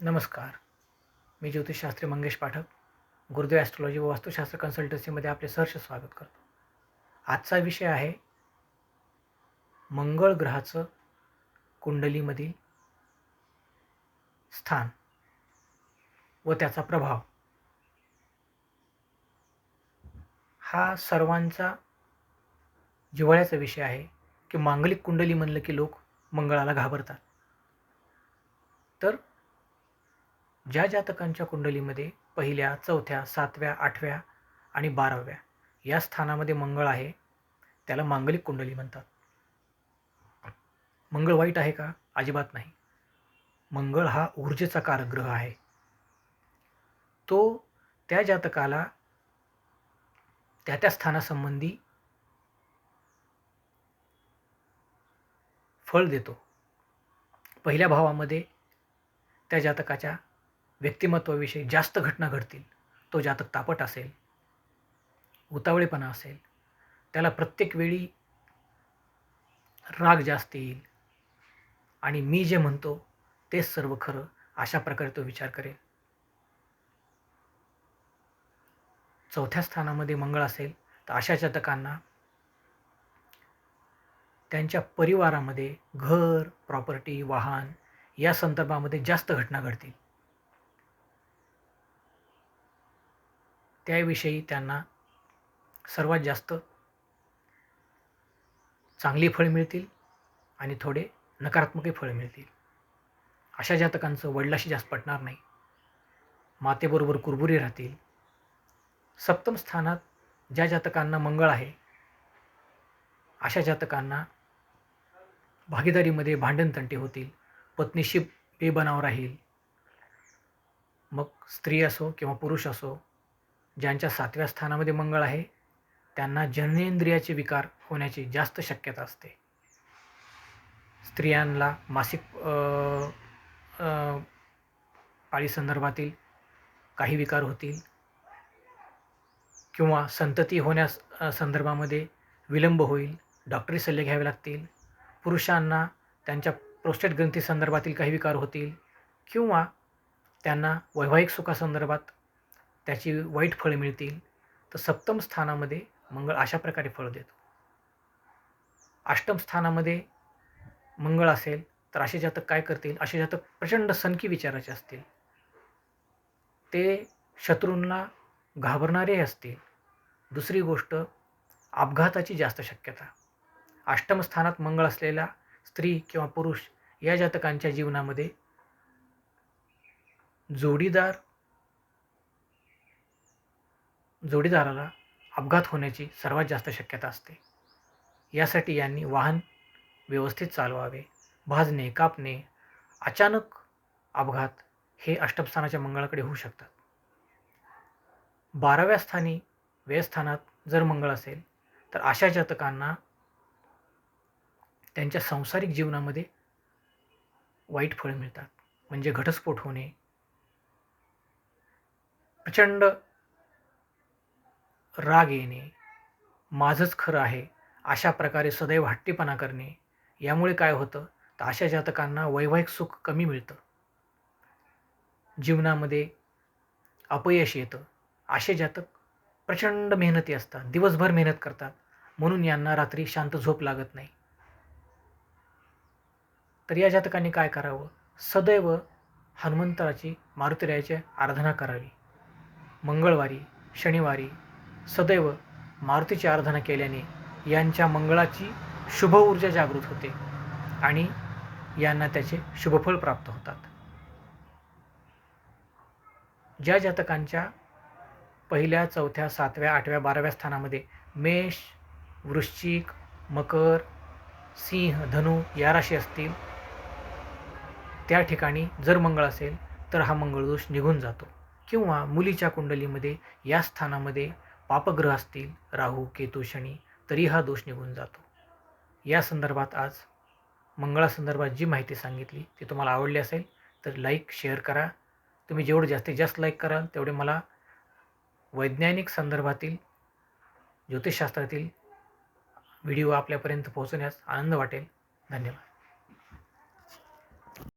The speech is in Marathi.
नमस्कार. मी ज्योतिषशास्त्री मंगेश पाठक गुरुदेव ॲस्ट्रॉलॉजी व वास्तुशास्त्र कन्सल्टन्सीमध्ये आपले सहर्ष स्वागत करतो. आजचा विषय आहे मंगळ ग्रहाचं कुंडलीमधील स्थान व त्याचा प्रभाव. हा सर्वांचा जिव्हाळ्याचा विषय आहे की मांगलिक कुंडली म्हणलं की लोक मंगळाला घाबरतात. तर ज्या जातकांच्या कुंडलीमध्ये पहिल्या चौथ्या सातव्या आठव्या आणि बाराव्या या स्थानामध्ये मंगळ आहे त्याला मांगलिक कुंडली म्हणतात. मंगळ वाईट आहे का? अजिबात नाही. मंगळ हा ऊर्जेचा कारक ग्रह आहे. तो त्या जातकाला त्या त्या स्थानासंबंधी फळ देतो. पहिल्या भावामध्ये त्या जातकाच्या व्यक्तिमत्वाविषयी जास्त घटना घडतील तो जातक तापट असेल उतावळेपणा असेल त्याला प्रत्येक वेळी राग जास्त येईल. आणि मी जे म्हणतो तेच सर्व खरं अशा प्रकारे तो विचार करेल. चौथ्या स्थानामध्ये मंगळ असेल तर अशा जातकांना त्यांच्या परिवारामध्ये घर प्रॉपर्टी वाहन या संदर्भामध्ये जास्त घटना घडतील. त्याविषयी त्यांना सर्वात जास्त चांगली फळ मिळतील आणि थोडे नकारात्मकही फळ मिळतील. अशा जातकांचं वडिलाशी जास्त पटणार नाही. मातेबरोबर कुरबुरी राहतील. सप्तम स्थानात ज्या जातकांना मंगळ आहे अशा जातकांना भागीदारीमध्ये भांडणतंटे होतील पत्नीशी बेबनाव राहील. मग स्त्री असो किंवा पुरुष असो ज्यांच्या सातव्या स्थानामध्ये मंगळ आहे त्यांना जननेंद्रियाचे विकार होण्याची जास्त शक्यता असते. स्त्रियांना मासिक पाळीसंदर्भातील काही विकार होतील किंवा संतती होण्यास संदर्भामध्ये विलंब होईल डॉक्टरी सल्ले घ्यावे लागतील पुरुषांना त्यांच्या प्रोस्टेट ग्रंथी संदर्भातील काही विकार होतील किंवा त्यांना वैवाहिक सुखासंदर्भात त्याची वाईट फळं मिळतील. तर सप्तम स्थानामध्ये मंगळ अशा प्रकारे फळ देतो. अष्टम स्थानामध्ये मंगळ असेल तर असे जातक काय करतील? असे जातक प्रचंड सनकी विचाराचे असतील. ते शत्रूंना घाबरणारे असतील. दुसरी गोष्ट अपघाताची जास्त शक्यता. अष्टम स्थानात मंगळ असलेल्या स्त्री किंवा पुरुष या जातकांच्या जीवनामध्ये जोडीदार जोडीदाराला अपघात होण्याची सर्वात जास्त शक्यता असते. यासाठी यांनी वाहन व्यवस्थित चालवावे. भाजणे कापणे अचानक अपघात हे अष्टमस्थानाच्या मंगळाकडे होऊ शकतात. बाराव्या स्थानी व्ययस्थानात जर मंगळ असेल तर अशा जातकांना त्यांच्या सांसारिक जीवनामध्ये वाईट फळ मिळतात. म्हणजे घटस्फोट होणे प्रचंड राग येणे माझंच खरं आहे अशा प्रकारे सदैव हट्टीपणा करणे यामुळे काय होतं? तर अशा जातकांना वैवाहिक सुख कमी मिळतं. जीवनामध्ये अपयश येतं. असे जातक प्रचंड मेहनती असतात दिवसभर मेहनत करतात म्हणून यांना रात्री शांत झोप लागत नाही. तर या जातकांनी काय करावं? सदैव हनुमंतराची मारुतीरायाची आराधना करावी. मंगळवारी शनिवारी सदैव मारुतीची आराधना केल्याने यांच्या मंगळाची शुभ ऊर्जा जागृत होते आणि यांना त्याचे शुभफळ प्राप्त होतात. ज्या जातकांच्या पहिल्या चौथ्या सातव्या आठव्या बाराव्या स्थानामध्ये मेष वृश्चिक मकर सिंह धनु या राशी असतील त्या ठिकाणी जर मंगळ असेल तर हा मंगळदोष निघून जातो. किंवा मुलीच्या कुंडलीमध्ये या स्थानामध्ये पापग्रह असतील राहू केतू शनी तरी हा दोष निघून जातो. या संदर्भात आज मंगळासंदर्भात जी माहिती सांगितली ती तुम्हाला आवडली असेल तर लाईक शेअर करा. तुम्ही जेवढं जास्तीत जास्त लाईक कराल तेवढे मला वैज्ञानिक संदर्भातील ज्योतिषशास्त्रातील व्हिडिओ आपल्यापर्यंत पोहोचण्यास आनंद वाटेल. धन्यवाद.